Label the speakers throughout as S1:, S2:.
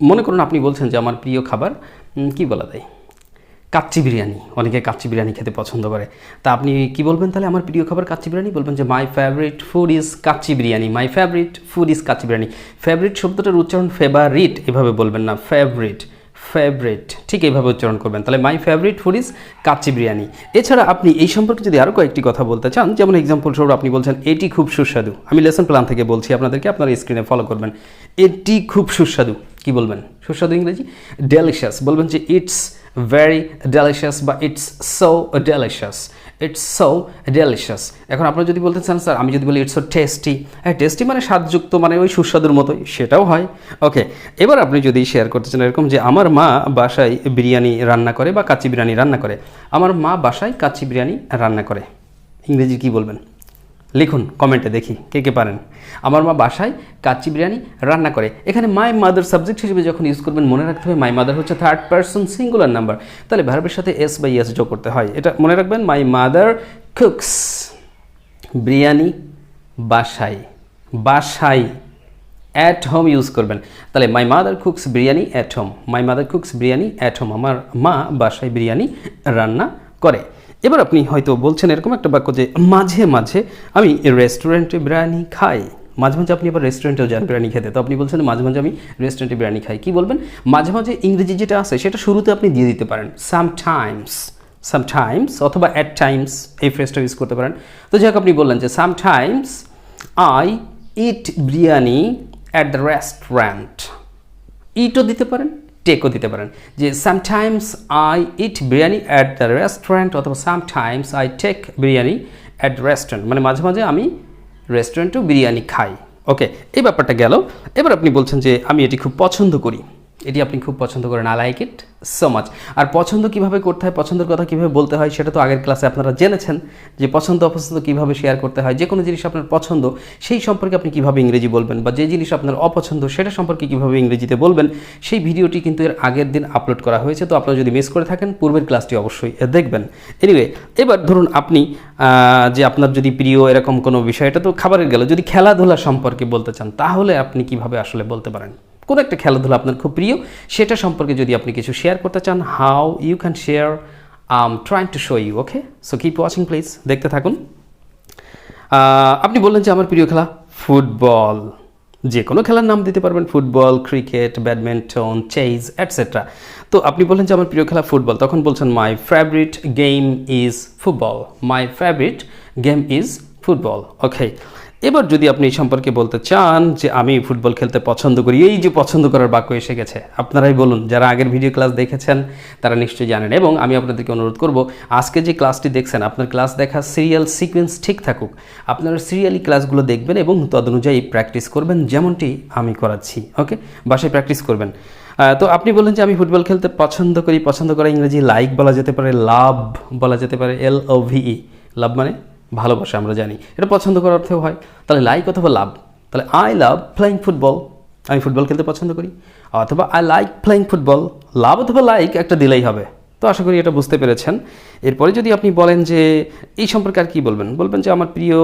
S1: মনে করুন আপনি বলছেন যে আমার প্রিয় খাবার কি বলা যায়? কাচ্চি বিরিয়ানি। অনেকে কাচ্চি বিরিয়ানি খেতে পছন্দ করে। তা আপনি কি বলবেন তাহলে? আমার প্রিয় খাবার কাচ্চি বিরিয়ানি? বলবেন যে my favourite food is kacchi biryani. My favourite food is kacchi biryani. Favourite শব্দটার উচ্চারণ ফেভারিট এভাবে বলবেন না। ফেভারিট ফেভারিট ঠিক এইভাবে উচ্চারণ করবেন। তাহলে my favourite food is kacchi biryani. এছাড়া আপনি এই সম্পর্কে যদি আরও কয়েকটি কথা বলতে চান, যেমন এক্সাম্পল স্বরূপ আপনি বলছেন, এটি খুব সুস্বাদু। আমি লেসন প্ল্যান থেকে বলছি, আপনাদেরকে আপনার স্ক্রিনে ফলো করবেন। এটি খুব সুস্বাদু। কি বলবেন? সুস্বাদু ইংরেজি? ডেলিশিয়াস বলবেন যে ইটস ভেরি ডেলিশিয়াস বা it's so delicious it's so delicious এখন আপনারা যদি বলতে চান, স্যার, আমি যদি বলি ইটস সো টেস্টি হ্যাঁ টেস্টি মানে স্বাদযুক্ত মানে ওই সুস্বাদুর মতোই, সেটাও হয়। ওকে এবার আপনি যদি শেয়ার করতে চান এরকম যে আমার মা বাসায় বিরিয়ানি রান্না করে বা কাচ্চি বিরিয়ানি রান্না করে, আমার মা বাসায় কাচ্চি বিরিয়ানি রান্না করে। ইংরেজি কি বলবেন? লিখুন, কমেন্টে দেখি কে কে পারেন। আমার মা বাসায় কাচ্চি বিরিয়ানি রান্না করে। এখানে মাই মাদার সাবজেক্ট হিসেবে যখন ইউজ করবেন, মনে রাখতে হবে মাই মাদার হচ্ছে থার্ড পার্সন সিঙ্গুলার নাম্বার তাহলে ভার্বের সাথে এস বাই এস যোগ করতে হয়। এটা মনে রাখবেন মাই মাদার কুকস বিরিয়ানি বাসায়। বাসায় অ্যাট হোম ইউজ করবেন। তাহলে my mother cooks biryani at home my mother cooks biryani at home আমার মা বাসায় বিরিয়ানি রান্না করে। এবার আপনি হয়তো বলছেন এরকম একটা বাক্য যে মাঝে মাঝে আমি রেস্টুরেন্টে বিরিয়ানি খাই। মাঝে মাঝে আপনি আবার রেস্টুরেন্টেও যান বিরিয়ানি খেতে। তো আপনি বলছেন মাঝে মাঝে আমি রেস্টুরেন্টে বিরিয়ানি খাই। কি বলবেন? মাঝে মাঝে ইংরেজি যেটা আছে সেটা শুরুতে আপনি দিয়ে দিতে পারেন। সামটাইমস সামটাইমস অথবা অ্যাট টাইমস এই ফ্রেজটা ইউজ করতে পারেন। তো যাই আপনি বললেন যে sometimes I eat biryani at the restaurant ইটও দিতে পারেন। টেকও দিতে পারেন। যে sometimes I eat biryani at the restaurant অথবা sometimes I take biryani at restaurant মানে মাঝে মাঝে আমি রেস্টুরেন্টেও বিরিয়ানি খাই। ওকে এই ব্যাপারটা গেল। এবার আপনি বলছেন যে আমি এটি খুব পছন্দ করি। এটি আপনি খুব পছন্দ করেন। I like it so much আর পছন্দ কীভাবে করতে হয়, পছন্দের কথা কীভাবে বলতে হয়, সেটা তো আগের ক্লাসে আপনারা জেনেছেন যে পছন্দ, অপছন্দ কীভাবে শেয়ার করতে হয়। যে কোনো জিনিস আপনার পছন্দ, সেই সম্পর্কে আপনি কীভাবে ইংরেজি বলবেন বা যে জিনিস আপনার অপছন্দ, সেটা সম্পর্কে কীভাবে ইংরেজিতে বলবেন, সেই ভিডিওটি কিন্তু এর আগের দিন আপলোড করা হয়েছে। তো আপনারা যদি মিস করে থাকেন, পূর্বের ক্লাসটি অবশ্যই দেখবেন। এনিওয়ে এবার ধরুন আপনি যে আপনার যদি প্রিয় এরকম কোনো বিষয়, এটা তো খাবারের গেল। যদি খেলাধুলা সম্পর্কে বলতে চান, তাহলে আপনি কীভাবে আসলে বলতে পারেন? কোনো একটা খেলাধুলা আপনার খুব প্রিয়, সেটা সম্পর্কে যদি আপনি কিছু শেয়ার করতে চান how you can share am trying to show you okay so keep watching please দেখতে থাকুন। আপনি বললেন যে আমার প্রিয় খেলা ফুটবল। যে কোনো খেলার নাম দিতে পারবেন, football cricket badminton chess et cetera তো আপনি বললেন যে আমার প্রিয় খেলা ফুটবল, তখন বলছেন my favourite game is football my favourite game is football okay এবার যদি আপনি এই সম্পর্কে বলতে চান যে আমি ফুটবল খেলতে পছন্দ করি, এই যে পছন্দ করার বাক্য এসে গেছে, আপনারাই বলুন, যারা আগের ভিডিও ক্লাস দেখেছেন, তারা নিশ্চয়ই জানেন। এবং আমি আপনাদেরকে অনুরোধ করব, আজকে যে ক্লাসটি দেখছেন, আপনার ক্লাস দেখা সিরিয়াল সিকোয়েন্স ঠিক থাকুক। আপনারা সিরিয়ালি ক্লাসগুলো দেখবেন এবং তদনুযায়ী প্র্যাকটিস করবেন, যেমনটি আমি করাচ্ছি, ওকে? বাসায় প্র্যাকটিস করবেন। তো আপনি বললেন যে আমি ফুটবল খেলতে পছন্দ করি, পছন্দ করা ইংরেজি লাইক বলা যেতে পারে, লাভ বলা যেতে পারে এল ও ভিই লাভ মানে? ভালোবাসা আমরা জানি। এটা পছন্দ করার অর্থেও হয়। তাহলে লাইক অথবা লাভ তাহলে আই লাভ প্লেয়িং ফুটবল আমি ফুটবল খেলতে পছন্দ করি। অথবা I like playing football love অথবা লাইক একটা দিলেই হবে। তো আশা করি এটা বুঝতে পেরেছেন। এরপরে যদি আপনি বলেন যে, এই সম্পর্কে আর কী বলবেন? বলবেন যে, আমার প্রিয়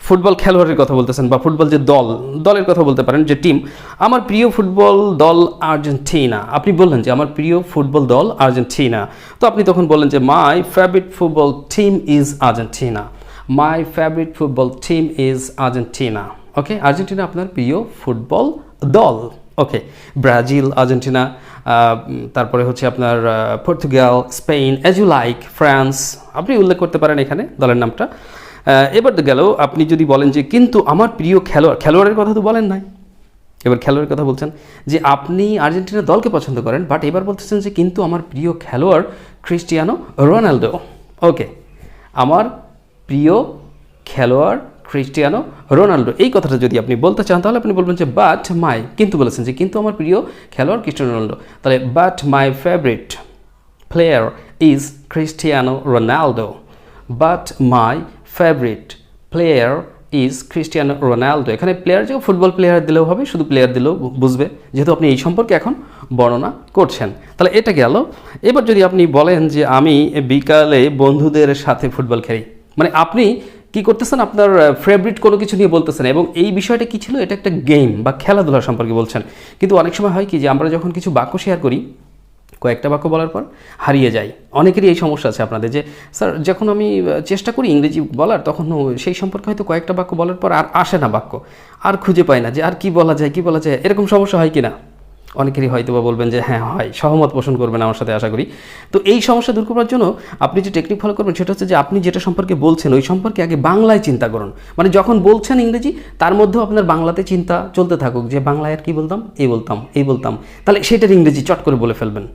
S1: ফুটবল খেলোয়াড়ের কথা বলতেছেন বা ফুটবল যে দল, দলের কথা বলতে পারেন, যে টিম আমার প্রিয় ফুটবল দল আর্জেন্টিনা। আপনি বললেন যে, আমার প্রিয় ফুটবল দল আর্জেন্টিনা। তো আপনি তখন বললেন যে my favourite football team is Argentina my favourite football team is Argentina okay Argentina আপনার প্রিয় ফুটবল দল। ওকে ব্রাজিল আর্জেন্টিনা তারপরে হচ্ছে আপনার Portugal Spain as you like France আপনি উল্লেখ করতে পারেন এখানে দলের নামটা। এবার তো গেল, আপনি যদি বলেন যে, কিন্তু আমার প্রিয় খেলোয়াড় খেলোয়াড়ের কথা তো বলেন নাই। এবার খেলোয়াড়ের কথা বলছেন যে, আপনি আর্জেন্টিনার দলকে পছন্দ করেন বাট এবার বলতেছেন যে, কিন্তু আমার প্রিয় খেলোয়াড় ক্রিস্টিয়ানো রোনালদো। ওকে আমার প্রিয় খেলোয়াড় ক্রিস্টিয়ানো রোনাল্ডো। এই কথাটা যদি আপনি বলতে চান, তাহলে আপনি বলবেন যে বাট মাই কিন্তু বলেছেন যে, কিন্তু আমার প্রিয় খেলোয়াড় ক্রিস্টিয়ানো রোনাল্ডো। তাহলে but my favourite player is Cristiano Ronaldo but my favourite player is Cristiano Ronaldo এখানে প্লেয়ার যে ফুটবল প্লেয়ার দিলেও হবে, শুধু প্লেয়ার দিলেও বুঝবে, যেহেতু আপনি এই সম্পর্কে এখন বর্ণনা করছেন। তাহলে এটা গেল। এবার যদি আপনি বলেন যে, আমি বিকালে বন্ধুদের সাথে ফুটবল খেলি। মানে আপনি কি করতেছেন? আপনার ফেভারিট কোনো কিছু নিয়ে বলতেছেন এবং এই বিষয়টা কি ছিল? এটা একটা গেম বা খেলাধুলা সম্পর্কে বলছেন। কিন্তু অনেক সময় হয় কি যে আমরা যখন কিছু বাক্য শেয়ার করি, কয়েকটা বাক্য বলার পর হারিয়ে যাই। অনেকেরই এই সমস্যা আছে আপনাদের যে স্যার যখন আমি চেষ্টা করি ইংরেজি বলার তখন সেই সম্পর্কে হয়তো কয়েকটা বাক্য বলার পর আর আসে না বাক্য। আর খুঁজে পাই না যে আর কি বলা যায়, কি বলা যায়, এরকম সমস্যা হয় কি না অনেকেরই হয়তো বা বলবেন যে হ্যাঁ হয়, সহমত পোষণ করবেন আমার সাথে, আশা করি। তো এই সমস্যা দূর করার জন্য আপনি যে টেকনিক ফলো করবেন, সেটা হচ্ছে যে, আপনি যেটা সম্পর্কে বলছেন, ওই সম্পর্কে আগে বাংলায় চিন্তা করুন। মানে যখন বলছেন ইংরেজি, তার মধ্যেও আপনার বাংলাতে চিন্তা চলতে থাকুক যে, বাংলায় আর কি বলতাম? এই বলতাম এই বলতাম। তাহলে সেটার ইংরেজি চট করে বলে ফেলবেন।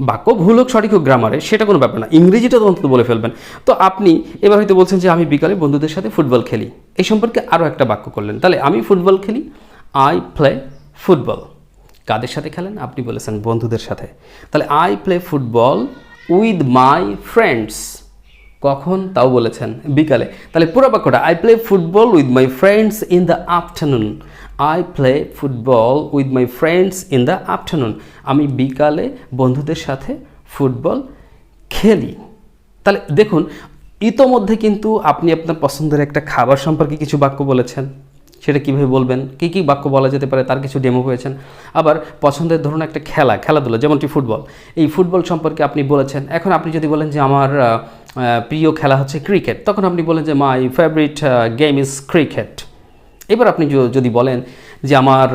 S1: বাক্য ভুল হোক, সঠিক হোক গ্রামারে সেটা কোনো ব্যাপার না। ইংরেজিটা অন্তত বলে ফেলবেন। তো আপনি এবার হয়তো বলছেন যে, আমি বিকালে বন্ধুদের সাথে ফুটবল খেলি। এই সম্পর্কে আরও একটা বাক্য করলেন। তাহলে আমি ফুটবল খেলি, আই প্লে ফুটবল। কাদের সাথে খেলেন? আপনি বলেছেন বন্ধুদের সাথে। তাহলে I play football with my friends কখন? তাও বলেছেন বিকালে। তাহলে পুরো বাক্যটা I play football with my friends in the afternoon I play football with my friends in the afternoon আমি বিকালে বন্ধুদের সাথে ফুটবল খেলি। তাহলে দেখুন, ইতোমধ্যে কিন্তু আপনি আপনার পছন্দের একটা খাবার সম্পর্কে কিছু বাক্য বলেছেন। সেটা কীভাবে বলবেন? কী কী বাক্য বলা যেতে পারে? তার কিছু ডেমো হয়েছেন আবার পছন্দের ধরুন একটা খেলা, খেলাধুলা, যেমনটি ফুটবল। এই ফুটবল সম্পর্কে আপনি বলেছেন, এখন আপনি যদি বলেন যে আমার প্রিয় খেলা হচ্ছে ক্রিকেট তখন আপনি বলেন যে my favourite game is cricket এবার আপনি যদি বলেন যে আমার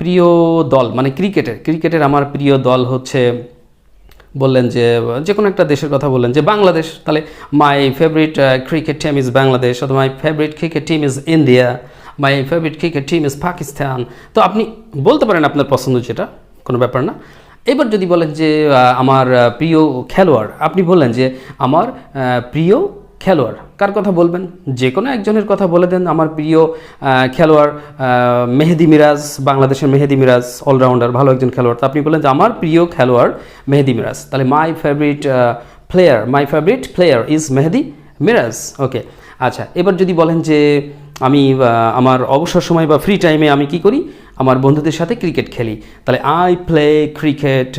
S1: প্রিয় দল মানে ক্রিকেটের ক্রিকেটের আমার প্রিয় দল হচ্ছে, বললেন যে যে কোনো একটা দেশের কথা বললেন, যে বাংলাদেশ, তাহলে my favourite cricket team is Bangladesh, অথবা my favourite cricket team is India my favourite cricket team is Pakistan তো আপনি বলতে পারেন আপনার পছন্দ যেটা, কোনো ব্যাপার না। এবার যদি বলেন যে আমার প্রিয় খেলোয়াড়, আপনি বললেন যে, আমার প্রিয় খেলোয়াড়, কার কথা বলবেন? যে কোনো একজনের কথা বলে দেন। আমার প্রিয় খেলোয়াড় মেহেদি মিরাজ, বাংলাদেশের মেহেদি মিরাজ অলরাউন্ডার ভালো একজন খেলোয়াড়। তো আপনি বললেন যে, আমার প্রিয় খেলোয়াড় মেহেদি মিরাজ। তাহলে my favourite player my favourite player is Mehedi Miraz. Okay আচ্ছা এবার যদি বলেন যে আমি আমার অবসর সময় বা ফ্রি টাইমে আমি কি করি? আমার বন্ধুদের সাথে ক্রিকেট খেলি। তাহলে I play cricket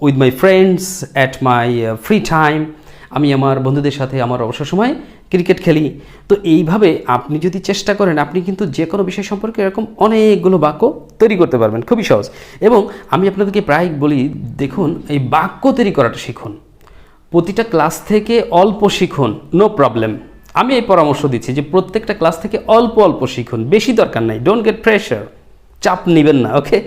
S1: with my friends at my free time আমি আমার বন্ধুদের সাথে আমার অবসর সময় ক্রিকেট খেলি। তো এইভাবে আপনি যদি চেষ্টা করেন, আপনি কিন্তু যে কোনো বিষয় সম্পর্কে এরকম অনেকগুলো বাক্য তৈরি করতে পারবেন। খুবই সহজ। এবং আমি আপনাদেরকে প্রায় বলি, দেখুন, এই বাক্য তৈরি করাটা শিখুন। প্রতিটা ক্লাস থেকে অল্প শিখুন নো প্রবলেম আমি এই পরামর্শ দিচ্ছি যে প্রত্যেকটা ক্লাস থেকে অল্প অল্প শিখুন, বেশি দরকার নাই ডোন্ট গেট প্রেশার চাপ নেবেন না ওকে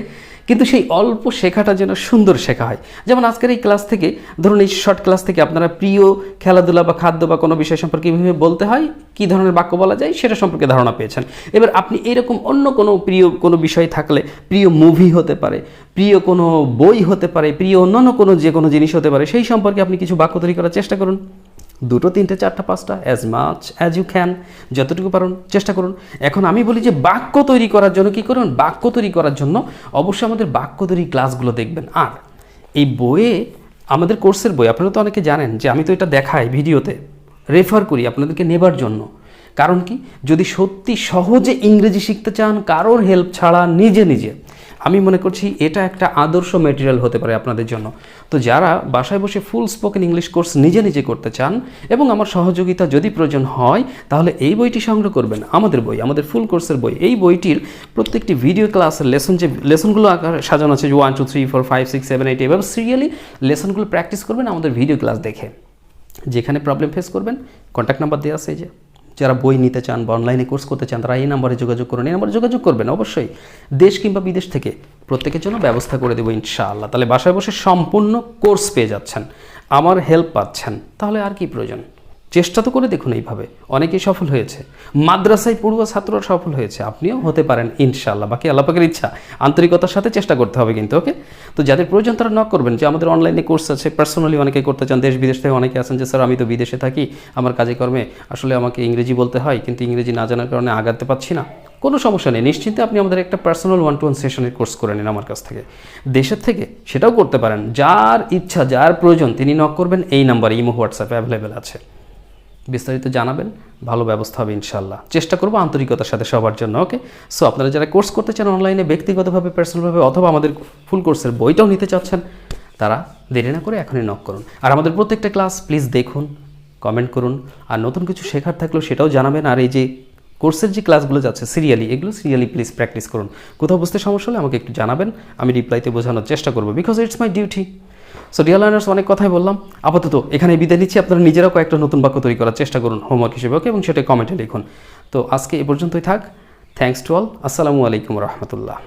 S1: কিন্তু সেই অল্প শেখাটা যেন সুন্দর শেখা হয়। যেমন আজকের এই ক্লাস থেকে, ধরুন এই শর্ট ক্লাস থেকে আপনারা প্রিয় খেলাধুলা বা খাদ্য বা কোনো বিষয় সম্পর্কে কীভাবে বলতে হয়, কী ধরনের বাক্য বলা যায় সেটা সম্পর্কে ধারণা পেয়েছেন। এবার আপনি এরকম অন্য কোনো প্রিয়, কোনো বিষয় থাকলে, প্রিয় মুভি হতে পারে, প্রিয় কোনো বই হতে পারে, প্রিয় অন্যান্য কোনো যে কোনো জিনিস হতে পারে, সেই সম্পর্কে আপনি কিছু বাক্য তৈরি করার চেষ্টা করুন। দুটো, তিনটে, চারটা, পাঁচটা as much as you can যতটুকু পারুন, চেষ্টা করুন। এখন আমি বলি যে বাক্য তৈরি করার জন্য কি করুন? বাক্য তৈরি করার জন্য অবশ্যই আমাদের বাক্য তৈরি ক্লাসগুলো দেখবেন। আর এই বইয়ে, আমাদের কোর্সের বই, আপনারা তো অনেকে জানেন যে আমি তো এটা দেখাই ভিডিওতে রেফার করি আপনাদেরকে নেবার জন্য। কারণ কি? যদি সত্যি সহজে ইংরেজি শিখতে চান, কারোর হেল্প ছাড়া নিজে নিজে। আমি মনে করছি এটা একটা আদর্শ মেটেরিয়াল হতে পারে আপনাদের জন্য। তো যারা বাসায় বসে ফুল স্পোকেন ইংলিশ কোর্স নিজে নিজে করতে চান এবং আমার সহযোগিতা যদি প্রয়োজন হয়, তাহলে এই বইটি সংগ্রহ করবেন। আমাদের বই, আমাদের ফুল কোর্সের বই। এই বইটির প্রত্যেকটি ভিডিও ক্লাসের লেসন যে লেসনগুলো আকার সাজানো আছে one two three four five six seven eight এভাবে সিরিয়ালি লেসনগুলো প্র্যাকটিস করবেন আমাদের ভিডিও ক্লাস দেখে। যেখানে প্রবলেম ফেস করবেন কন্ট্যাক্ট নাম্বার দেওয়া আছে এই যে। যারা বই নিতে চান বা অনলাইনে কোর্স করতে চান, তারা এই নাম্বারে যোগাযোগ করুন। এই নাম্বারে যোগাযোগ করবেন অবশ্যই। দেশ কিংবা বিদেশ থেকে প্রত্যেকের জন্য ব্যবস্থা করে দেবো ইনশাআল্লাহ। তাহলে বাসায় বসে সম্পূর্ণ কোর্স পেয়ে যাচ্ছেন। আমার হেল্প পাচ্ছেন। তাহলে আর কি প্রয়োজন? চেষ্টা তো করে দেখুন এইভাবে। অনেকেই সফল হয়েছে। মাদ্রাসায় পড়ুয়া ছাত্ররা সফল হয়েছে। আপনিও হতে পারেন, ইনশাআল্লাহ। বাকি আল্লাপাকের ইচ্ছা। আন্তরিকতার সাথে চেষ্টা করতে হবে কিন্তু, ওকে? তো যাদের প্রয়োজন তারা নক করবেন। যে আমাদের অনলাইনে কোর্স আছে পার্সোনালি অনেকে করতে চান, দেশ বিদেশ থেকে অনেকে আছেন যে, স্যার, আমি তো বিদেশে থাকি, আমার কাজে কর্মে আসলে আমাকে ইংরেজি বলতে হয়, কিন্তু ইংরেজি না জানার কারণে আগাতে পারছি না। কোনো সমস্যা নেই। নিশ্চিন্তে আপনি আমাদের একটা পার্সোনাল ওয়ান টু ওয়ান সেশনের কোর্স করে নিন আমার কাছ থেকে। দেশের থেকে সেটাও করতে পারেন। যার ইচ্ছা, যার প্রয়োজন, তিনি নক করবেন। এই নাম্বারে ইমো, হোয়াটসঅ্যাপে অ্যাভেলেবেল আছে। বিস্তারিত জানাবেন। ভালো ব্যবস্থা হবে ইনশাল্লাহ চেষ্টা করব আন্তরিকতার সাথে সবার জন্য, ওকে? সো আপনারা যারা কোর্স করতে চান অনলাইনে, ব্যক্তিগতভাবে পার্সোনালভাবে অথবা আমাদের ফুল কোর্সের বইটাও নিতে চাচ্ছেন, তারা দেরি না করে এখনই নক করুন। আর আমাদের প্রত্যেকটা ক্লাস প্লিজ দেখুন কমেন্ট করুন। আর নতুন কিছু শেখার থাকলেও সেটাও জানাবেন। আর এই যে কোর্সের যে ক্লাসগুলো যাচ্ছে সিরিয়ালি এগুলো সিরিয়ালি প্লিজ প্র্যাকটিস করুন। কোথাও বুঝতে সমস্যা হলে আমাকে একটু জানাবেন, আমি রিপ্লাইতে বোঝানোর চেষ্টা করব। Because it's my duty so dear learners অনেক কথাই বললাম। আপাতত এখানে বিদায় নিচ্ছি। আপনারা নিজেরাও কয়েকটা নতুন বাক্য তৈরি করার চেষ্টা করুন হোমওয়ার্ক হিসেবে, ওকে? এবং সেটা কমেন্টে লিখুন। তো আজকে এ পর্যন্তই থাক। থ্যাংকস টু অল আসসালামু আলাইকুম রহমতুল্লাহ।